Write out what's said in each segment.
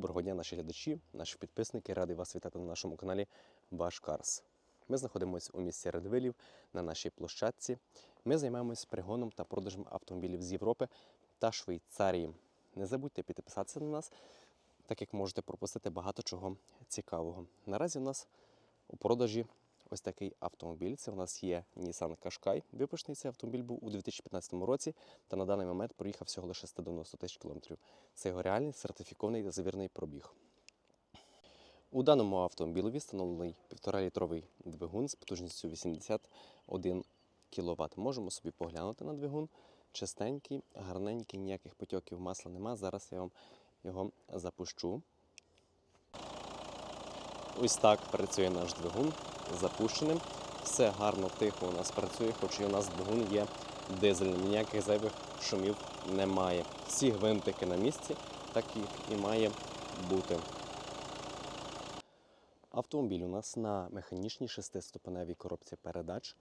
Доброго дня, наші глядачі, наші підписники. Радий вас вітати на нашому каналі Башкарс. Ми знаходимося у місті Редвилів на нашій площадці. Ми займаємось пригоном та продажем автомобілів з Європи та Швейцарії. Не забудьте підписатися на нас, так як можете пропустити багато чого цікавого. Наразі у нас у продажі ось такий автомобіль. Це у нас є Nissan Qashqai. Випущений цей автомобіль був у 2015 році та на даний момент проїхав всього лише 190 тисяч кілометрів. Це його реальний сертифікований та завірний пробіг. У даному автомобілі встановлений 1,5-літровий двигун з потужністю 81 кВт. Можемо собі поглянути на двигун. Чистенький, гарненький, ніяких потьоків масла нема. Зараз я вам його запущу. Ось так працює наш двигун запущеним. Все гарно, тихо у нас працює, хоч і у нас двигун є дизельним. Ніяких зайвих шумів немає. Всі гвинтики на місці, так як і має бути. Автомобіль у нас на механічній шестиступеневій коробці передач.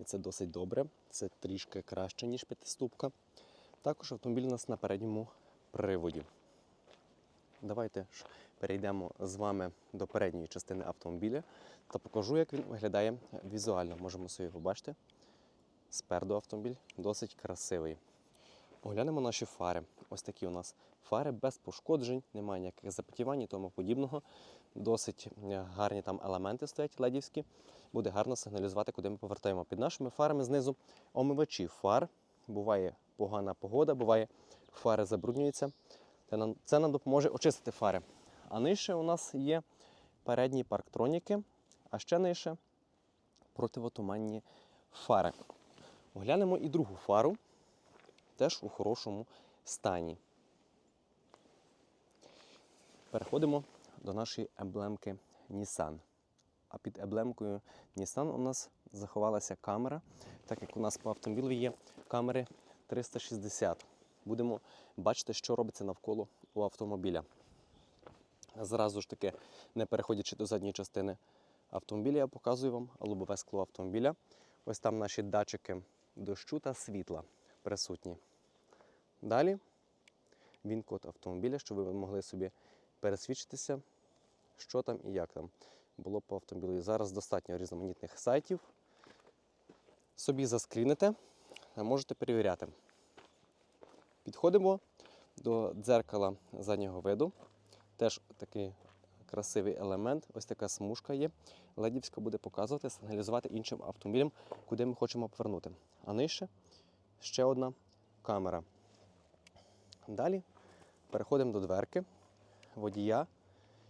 І це досить добре. Це трішки краще, ніж п'ятиступка. Також автомобіль у нас на передньому приводі. Давайте ж перейдемо з вами до передньої частини автомобіля та покажу, як він виглядає візуально. Можемо собі побачити. Спереду автомобіль досить красивий. Поглянемо наші фари. Ось такі у нас фари без пошкоджень, немає ніяких запотівань і тому подібного. Досить е, гарні там елементи стоять ледівські. Буде гарно сигналізувати, куди ми повертаємо. Під нашими фарами знизу омивачі фар. Буває погана погода, буває фари забруднюються. Це нам, допоможе очистити фари. А нижче у нас є передні парктроніки, а ще нижче противотуманні фари. Оглянемо і другу фару, теж у хорошому стані. Переходимо до нашої емблемки Nissan. А під емблемкою Nissan у нас заховалася камера, так як у нас по автомобілю є камери 360. Будемо бачити, що робиться навколо у автомобіля. Зразу ж таки, не переходячи до задньої частини автомобіля, я показую вам лобове скло автомобіля. Ось там наші датчики дощу та світла присутні. Далі він код автомобіля, щоб ви могли собі пересвідчитися, що там і як там було по автомобілю. Зараз достатньо різноманітних сайтів. Собі заскріните, а можете перевіряти. Підходимо до дзеркала заднього виду. Теж такий красивий елемент, ось така смужка є. Ледівська буде показувати, сигналізувати іншим автомобілям, куди ми хочемо повернути. А нижче ще одна камера. Далі переходимо до дверки водія.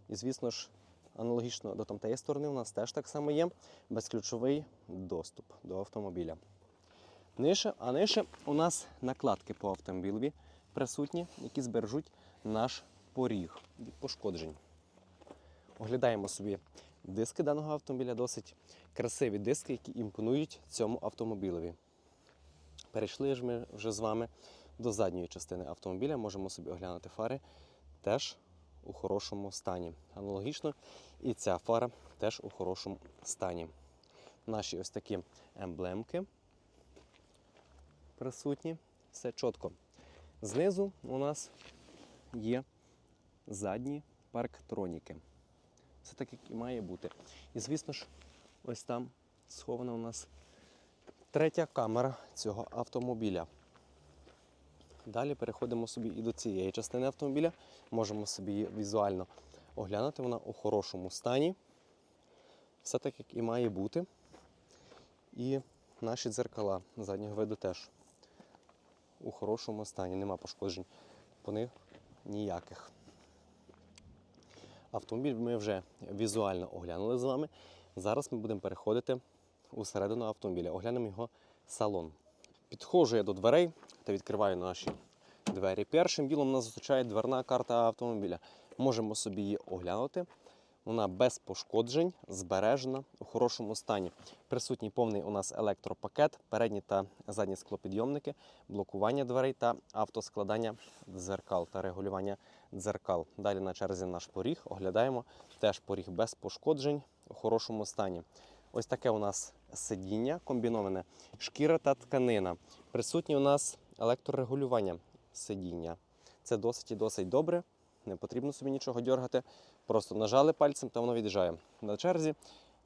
І, звісно ж, аналогічно до тамтеї сторони, у нас теж так само є безключовий доступ до автомобіля. Нижче, а нижче у нас накладки по автомобілеві присутні, які збережуть наш поріг від пошкоджень. Оглядаємо собі диски даного автомобіля, досить красиві диски, які імпонують цьому автомобілеві. Перейшли ж ми вже з вами до задньої частини автомобіля. Можемо собі оглянути фари теж у хорошому стані. Аналогічно, і ця фара теж у хорошому стані. Наші ось такі емблемки присутні. Все чітко. Знизу у нас є задні парктроніки. Це так, як і має бути. І, звісно ж, ось там схована у нас третя камера цього автомобіля. Далі переходимо собі і до цієї частини автомобіля. Можемо собі її візуально оглянути. Вона у хорошому стані. Все так, як і має бути. І наші дзеркала заднього виду теж у хорошому стані. Нема пошкоджень по них ніяких. Автомобіль ми вже візуально оглянули з вами. Зараз ми будемо переходити у середину автомобіля. Оглянемо його салон. Підходжу я до дверей та відкриваю наші двері. Першим ділом нас зустрічає дверна карта автомобіля. Можемо собі її оглянути. Вона без пошкоджень, збережена у хорошому стані. Присутній повний у нас електропакет, передні та задні склопідйомники, блокування дверей та автоскладання дзеркал та регулювання дзеркал. Далі на черзі наш поріг. Оглядаємо теж поріг без пошкоджень у хорошому стані. Ось таке у нас сидіння комбіноване, шкіра та тканина. Присутнє у нас електрорегулювання сидіння. Це досить і досить добре. Не потрібно собі нічого дергати. Просто нажали пальцем та воно від'їжджає. На черзі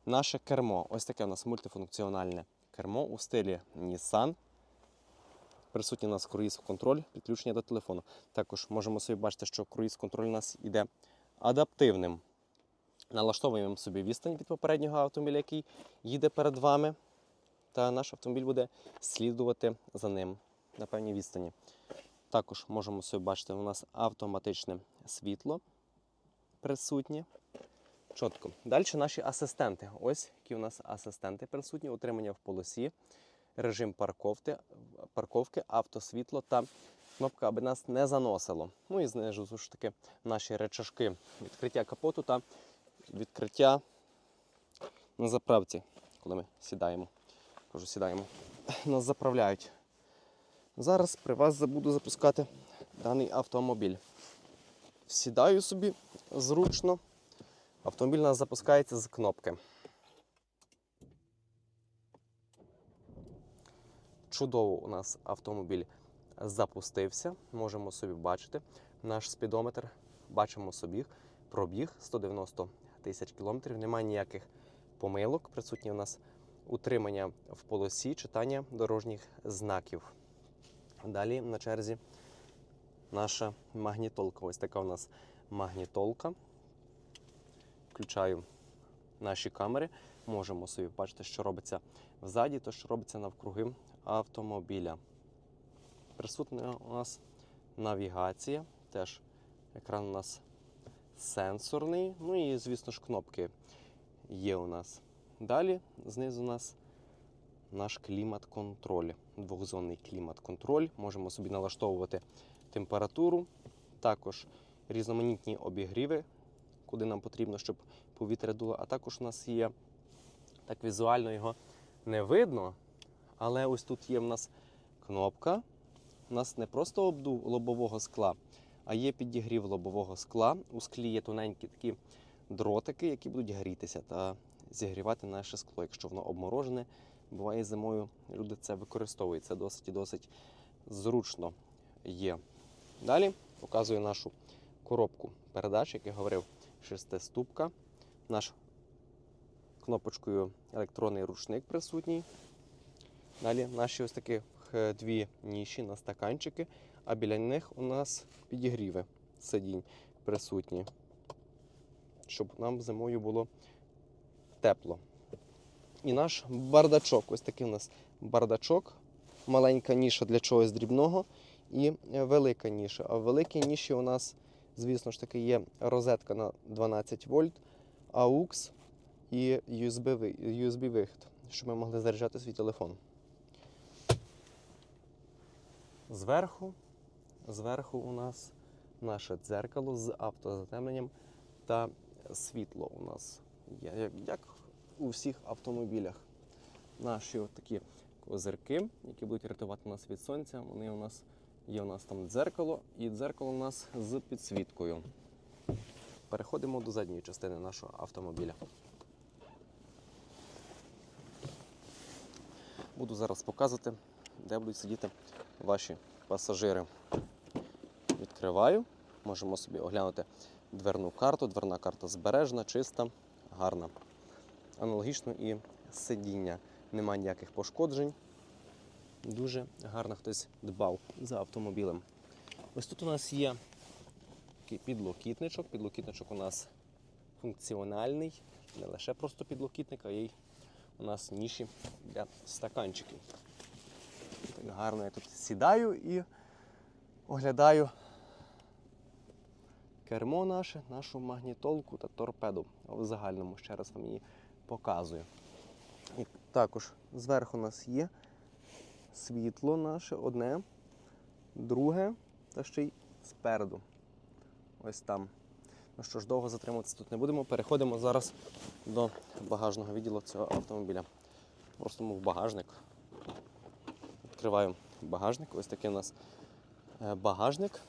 наше кермо. Ось таке у нас мультифункціональне кермо у стилі Nissan. Присутній у нас круїз-контроль, підключення до телефону. Також можемо собі бачити, що круїз-контроль у нас іде адаптивним. Налаштовуємо собі відстань від попереднього автомобіля, який їде перед вами. Та наш автомобіль буде слідувати за ним на певній відстані. Також можемо собі бачити, у нас автоматичне світло присутнє. Чітко. Далі наші асистенти. Ось які у нас асистенти присутні, утримання в полосі, режим парковки, парковки, автосвітло та кнопка, аби нас не заносило. Ну і знизу знову ж таки наші речашки відкриття капоту та відкриття на заправці, коли ми сідаємо. Кажу, сідаємо. Нас заправляють. Зараз при вас забуду запускати даний автомобіль. Сідаю собі зручно. Автомобіль у нас запускається з кнопки. Чудово у нас автомобіль запустився. Можемо собі бачити наш спідометр. Бачимо собі пробіг 190 тисяч кілометрів. Немає ніяких помилок. Присутні у нас утримання в полосі, читання дорожніх знаків. Далі на черзі наша магнітолка. Ось така у нас магнітолка. Включаю наші камери. Можемо собі бачити, що робиться взаді, то що робиться навкруги автомобіля. Присутня у нас навігація, теж екран у нас сенсорний. Ну і, звісно ж, кнопки є у нас. Далі знизу у нас наш клімат-контроль. Двохзонний клімат-контроль. Можемо собі налаштовувати температуру, також різноманітні обігріви, куди нам потрібно, щоб повітря дуло. А також у нас є так візуально його не видно, але ось тут є в нас кнопка. У нас не просто обдув лобового скла, а є підігрів лобового скла. У склі є тоненькі такі дротики, які будуть грітися та зігрівати наше скло, якщо воно обморожене. Буває зимою, люди це використовують. Це досить і досить зручно є. Далі показую нашу коробку передач, як я говорив, шестиступка. Наш кнопочкою електронний рушник присутній. Далі наші ось такі дві ніші на стаканчики, а біля них у нас підігріви сидінь присутні, щоб нам зимою було тепло. І наш бардачок. Ось такий у нас бардачок. Маленька ніша для чогось дрібного і велика ніша. А в великій ніші у нас, звісно ж таки, є розетка на 12 вольт, AUX і USB-вихід, щоб ми могли заряджати свій телефон. Зверху, зверху у нас наше дзеркало з автозатемненням та світло у нас як, як у всіх автомобілях. Наші такі козирки, які будуть рятувати нас від сонця, вони у нас є у нас там дзеркало, і дзеркало у нас з підсвіткою. Переходимо до задньої частини нашого автомобіля. Буду зараз показувати, де будуть сидіти ваші пасажири. Відкриваю, можемо собі оглянути дверну карту. Дверна карта збережна, чиста, гарна. Аналогічно і сидіння. Немає ніяких пошкоджень. Дуже гарно хтось дбав за автомобілем. Ось тут у нас є такий підлокітничок. Підлокітничок у нас функціональний, не лише просто підлокітник, а й у нас ніші для стаканчиків. Так гарно я тут сідаю і оглядаю кермо наше, нашу магнітолку та торпеду. В загальному ще раз вам її показую. І також зверху у нас є світло наше одне, друге та ще й спереду. Ось там. Ну що ж, довго затримуватися тут не будемо. Переходимо зараз до багажного відділу цього автомобіля. Просто в багажник. Відкриваю багажник. Ось такий у нас е, багажник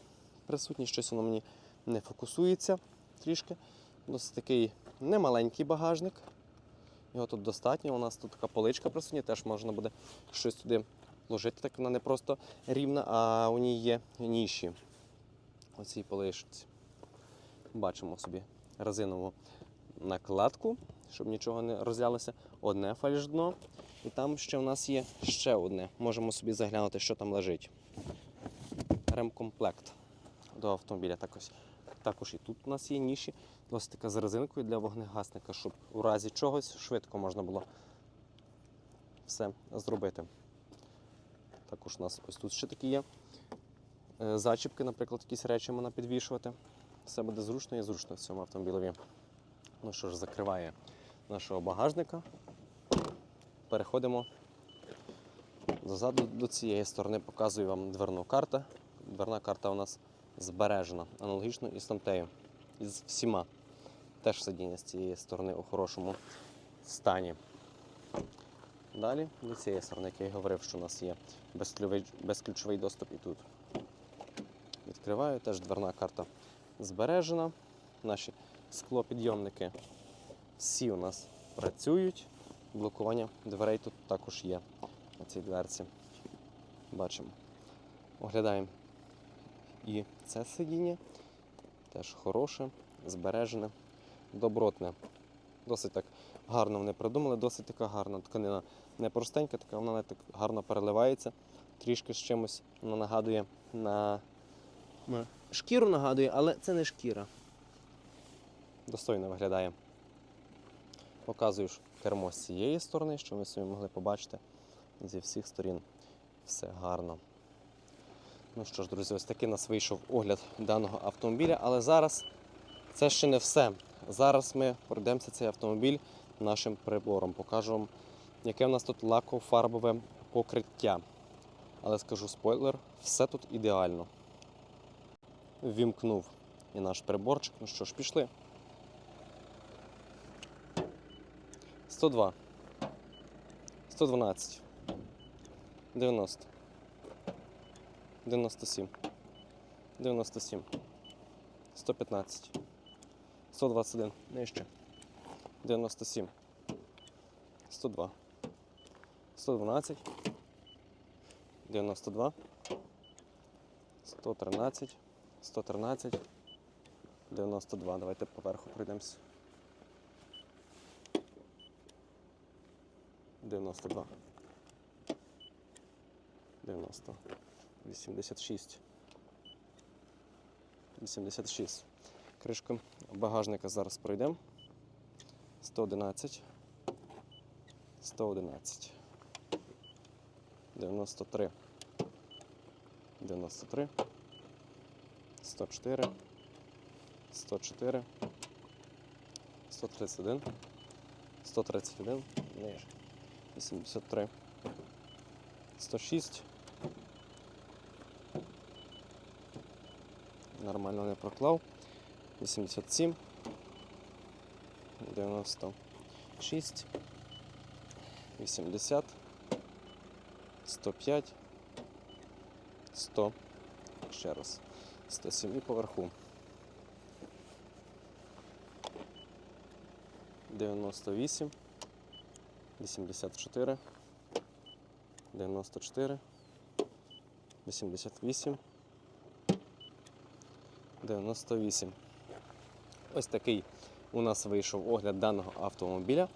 присутній. Щось воно мені не фокусується трішки. Досить такий немаленький багажник. Його тут достатньо. У нас тут така поличка присутня, теж можна буде щось туди ложити. Так вона не просто рівна, а у ній є ніші. У цій поличці. Бачимо собі резинову накладку, щоб нічого не розлялося. Одне фальшдно. І там ще в нас є ще одне. Можемо собі заглянути, що там лежить. Ремкомплект до автомобіля. Також, також і тут у нас є ніші, досить така з резинкою для вогнегасника, щоб у разі чогось швидко можна було все зробити. Також у нас ось тут ще такі є. е, Зачіпки, наприклад, якісь речі можна підвішувати. Все буде зручно і зручно в цьому автомобілеві. Ну що ж, закриває нашого багажника. Переходимо дозаду до цієї сторони. Показую вам дверну карту. Дверна карта у нас збережена, аналогічно і з тамтею. І з всіма. Теж сидіння з цієї сторони у хорошому стані. Далі до цієї сторони, як я і говорив, що у нас є безключовий, безключовий доступ і тут. Відкриваю, теж дверна карта збережена. Наші склопідйомники всі у нас працюють. Блокування дверей тут також є на цій дверці. Бачимо. Оглядаємо і це сидіння. Теж хороше, збережене, добротне. Досить так гарно вони придумали, досить така гарна тканина. Не простенька, така вона навіть так гарно переливається. Трішки з чимось вона нагадує на, шкіру нагадує, але це не шкіра. Достойно виглядає. Показую ж кермо з цієї сторони, що ви собі могли побачити зі всіх сторін. Все гарно. Ну що ж, друзі, ось такий у нас вийшов огляд даного автомобіля, але зараз це ще не все. Зараз ми пройдемося цей автомобіль нашим прибором. Покажу вам, яке в нас тут лаково-фарбове покриття. Але скажу спойлер, все тут ідеально. Ввімкнув і наш приборчик. Ну що ж, пішли. 102. 112. 90. 97. 97. 115. 121. Нижче. 97. 102. 112. 92. 113. 113. 92. Давайте поверху пройдемося. 92. 90. 86. 86. Кришка багажника зараз пройдемо. 111. 111. 93. 93. 104. 104. 131. 131. Ниже. 83. 106. Нормально не проклав. 87. 96. 80. 105. 100. Ще раз. 107 і поверху. 98. 84. 94. 88. 98. Ось такий у нас вийшов огляд даного автомобіля,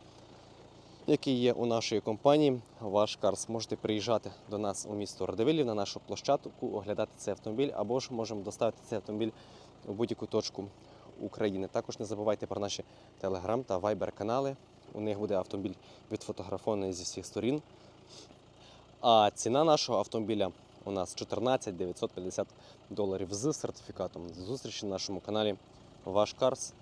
який є у нашої компанії Ваш Карс. Можете приїжджати до нас у місто Радивилів на нашу площадку, оглядати цей автомобіль, або ж можемо доставити цей автомобіль у будь-яку точку України. Також не забувайте про наші телеграм та вайбер канали. У них буде автомобіль відфотографований зі всіх сторін. А ціна нашого автомобіля у нас 14 950 доларів з сертифікатом. Зустрічі на нашому каналі Ваш Карс.